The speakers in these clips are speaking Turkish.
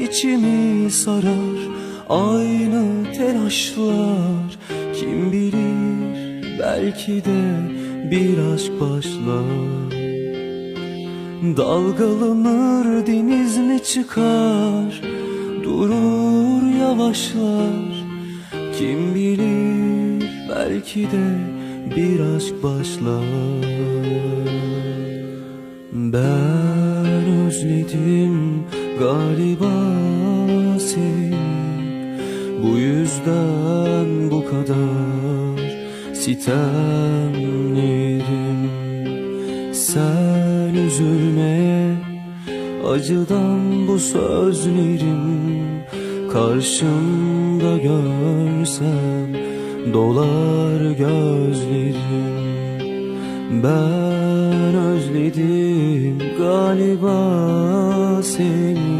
içimi sarar. Aynı telaşlar Kim bilir belki de bir aşk başlar. Dalgalanır deniz mi çıkar? Durur yavaşlar. Kim bilir belki de bir aşk başlar. Ben özledim galiba seni Bu yüzden bu kadar sitemlerim. Sen üzülme acıdan bu sözlerim Karşımda görsem dolar gözlerim. Ben özledim galiba seni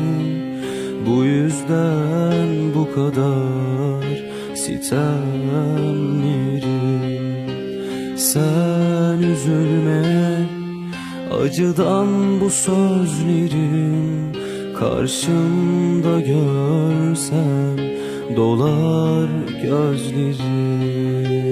Bu yüzden bu kadar sitemlerim Sen üzülme acıdan bu sözlerim Karşımda görsem dolar gözlerim